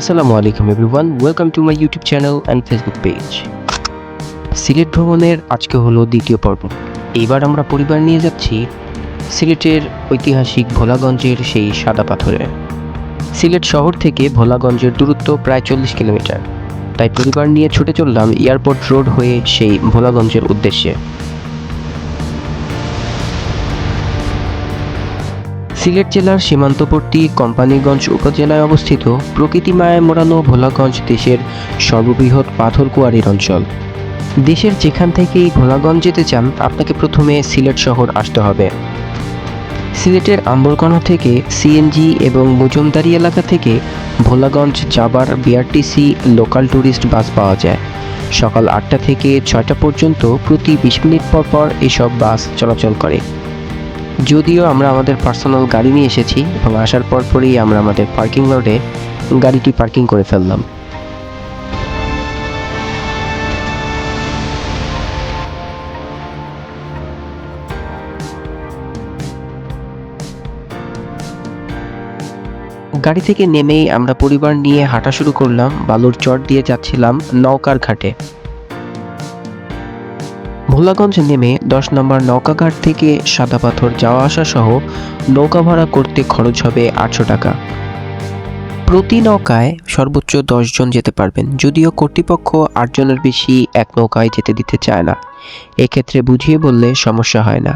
আসসালামু আলাইকুম everyone welcome to my YouTube channel and Facebook page Sylhet ভ্রমণের আজকে হলো দ্বিতীয় পর্ব। এইবার আমরা পরিবার নিয়ে যাচ্ছি সিলেটের ঐতিহাসিক ভোলাগঞ্জের সেই সাদা পাথরে। সিলেট শহর থেকে ভোলাগঞ্জের দূরত্ব প্রায় চল্লিশ কিলোমিটার। তাই পরিবার নিয়ে ছুটে চললাম এয়ারপোর্ট রোড হয়ে সেই ভোলাগঞ্জের উদ্দেশ্যে। সিলেট জেলার সীমান্তবর্তী কোম্পানিগঞ্জ উপজেলায় অবস্থিত প্রকৃতিমায় মোড়ানো ভোলাগঞ্জ দেশের সর্ববৃহৎ পাথর কুয়ারির অঞ্চল। দেশের যেখান থেকেই ভোলাগঞ্জ যেতে চান, আপনাকে প্রথমে সিলেট শহর আসতে হবে। সিলেটের আম্বরকণা থেকে সিএনজি এবং মজুমদারি এলাকা থেকে ভোলাগঞ্জ যাবার বিআরটিসি লোকাল ট্যুরিস্ট বাস পাওয়া যায়। সকাল আটটা থেকে ছয়টা পর্যন্ত প্রতি বিশ মিনিট পর পর এসব বাস চলাচল করে। যদিও আমরা আমাদের পার্সোনাল গাড়ি নিয়ে এসেছি এবং আসার পর পরই আমরা আমাদের পার্কিং লটে গাড়িটি পার্কিং করে ফেললাম। গাড়ি থেকে নেমেই আমরা পরিবার নিয়ে হাঁটা শুরু করলাম, বালুর চট দিয়ে যাচ্ছিলাম নৌকার ঘাটে। ভোলাগঞ্জ নেমে দশ নম্বর নৌকাঘাট থেকে সাদা পাথর যাওয়া আসা সহ নৌকা ভাড়া করতে খরচ হবে আটশো টাকা। প্রতি নৌকায় সর্বোচ্চ জন যেতে পারবেন, যদিও কর্তৃপক্ষ আটজনের বেশি এক নৌকায় যেতে দিতে চায় না। এক্ষেত্রে বুঝিয়ে বললে সমস্যা হয় না।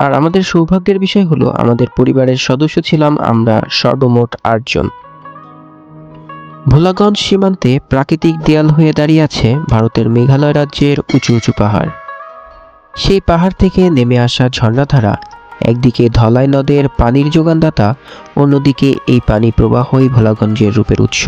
আর আমাদের সৌভাগ্যের বিষয় হলো, আমাদের পরিবারের সদস্য ছিলাম আমরা সর্বমোট আটজন ভোলাগঞ্জ সীমান্তে প্রাকৃতিক দেয়াল হয়ে দাঁড়িয়ে আছে ভারতের মেঘালয় রাজ্যের উঁচু উঁচু পাহাড়। সেই পাহাড় থেকে নেমে আসা ঝর্ণাধারা, একদিকে ধলাই নদের পানির যোগানদাতা, অন্যদিকে এই পানি প্রবাহই ভোলাগঞ্জের রূপের উৎস।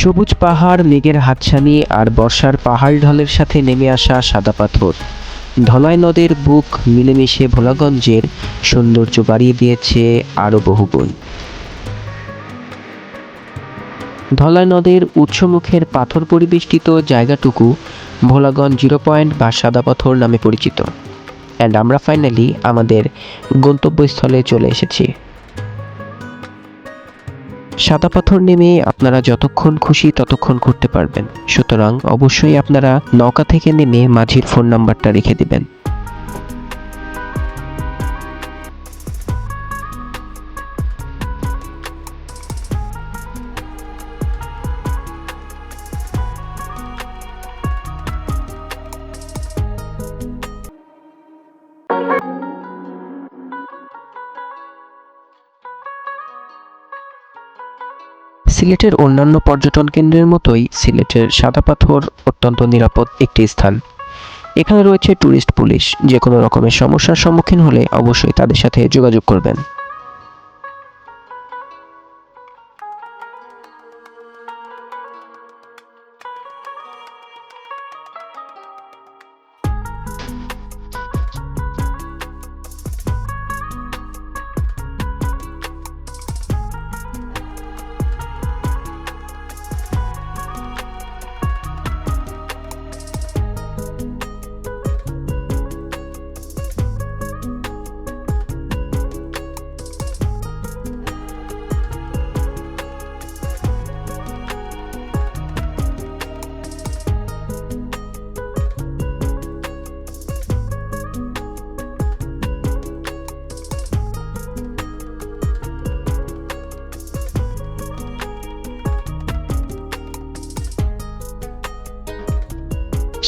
সবুজ পাহাড়, মেঘের হাতছানি আর বর্ষার পাহাড় ঢলের সাথে নেমে আসা সাদা পাথর। ধলাই নদের বুক মিলেমিশে ভোলাগঞ্জের সৌন্দর্য বাড়িয়ে দিয়েছে আরও বহুগুণ ধলাই নদের উৎসমুখের পাথর পরিবেষ্টিত জায়গাটুকু ভোলাগঞ্জ জিরো পয়েন্ট বা সাদা পাথর নামে পরিচিত। অ্যান্ড আমরা ফাইনালি আমাদের গন্তব্যস্থলে চলে এসেছি। সাদা পাথর নেমে আপনারা যতক্ষণ খুশি ততক্ষণ ঘুরতে পারবেন। সুতরাং অবশ্যই আপনারা নৌকা থেকে নেমে মাঝির ফোন নাম্বারটা রেখে দিবেন। সিলেটের অন্যান্য পর্যটন কেন্দ্রের মতোই সিলেটের সাদা পাথর অত্যন্ত নিরাপদ একটি স্থান। এখানে রয়েছে ট্যুরিস্ট পুলিশ। যে কোনো রকমের সমস্যার সম্মুখীন হলে অবশ্যই তাদের সাথে যোগাযোগ করবেন।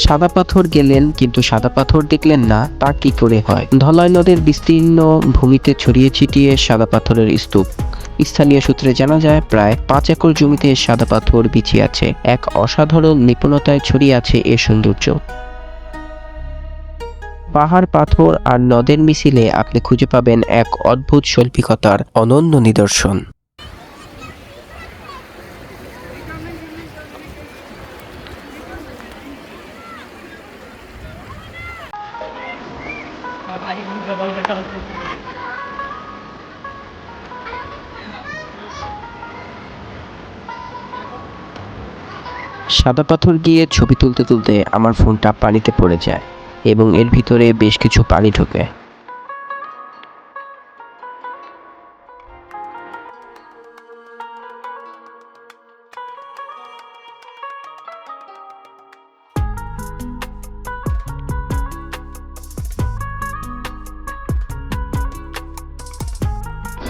সাদা পাথর গেলেন, কিন্তু সাদা পাথর দেখলেন না, তা কি করে হয়? ধলাই নদের বিস্তীর্ণ ভূমিতে ছড়িয়ে ছিটিয়ে সাদা পাথরের স্তূপ। স্থানীয় সূত্রে জানা যায়, প্রায় পাঁচ একর জমিতে সাদা পাথর বিছিয়ে আছে। এক অসাধারণ নিপুণতায় ছড়িয়ে আছে এর সৌন্দর্য। পাহাড়, পাথর আর নদের মিছিলে আপনি খুঁজে পাবেন এক অদ্ভুত শৈল্পিকতার অনন্য নিদর্শন। সাদা পাথর গিয়ে ছবি তুলতে তুলতে আমার ফোনটা পানিতে পড়ে যায় এবং এর ভিতরে বেশ কিছু পানি ঢোকে।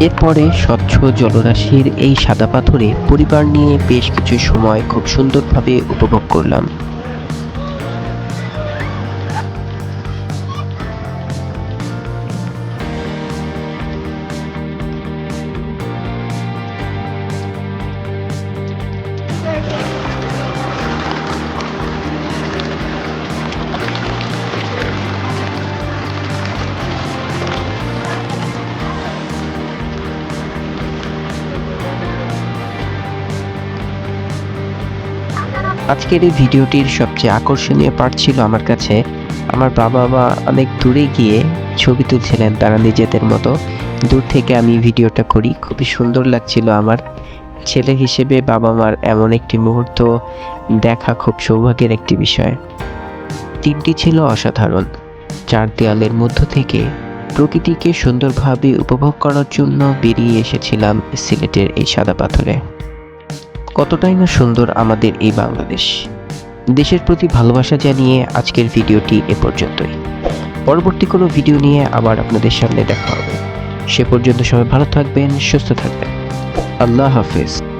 এরপরে স্বচ্ছ জলরাশির এই সাদা পাথরে পরিবার নিয়ে বেশ কিছু সময় খুব সুন্দরভাবে উপভোগ করলাম। আজকের এই ভিডিওটির সবচেয়ে আকর্ষণীয় পার্ট ছিল আমার কাছে আমার বাবা মা অনেক দূরে গিয়ে ছবি তুলছিলেন তারা নিজেদের মতো। দূর থেকে আমি ভিডিওটা করি, খুবই সুন্দর লাগছিল আমার। ছেলে হিসেবে বাবা মার এমন একটি মুহূর্ত দেখা খুব সৌভাগ্যের একটি বিষয়। দিনটি ছিল অসাধারণ। চার দেয়ালের মধ্য থেকে প্রকৃতিকে সুন্দরভাবে উপভোগ করার জন্য বেরিয়ে এসেছিলাম সিলেটের এই সাদা পাথরে। কতটাই না সুন্দর আমাদের এই বাংলাদেশ। দেশের প্রতি ভালোবাসা জানিয়ে আজকের ভিডিওটি এ পর্যন্তই। পরবর্তী কোনো ভিডিও নিয়ে আবার আপনাদের সামনে দেখা হবে। সে পর্যন্ত সবাই ভালো থাকবেন, সুস্থ থাকবেন। আল্লাহ হাফেজ।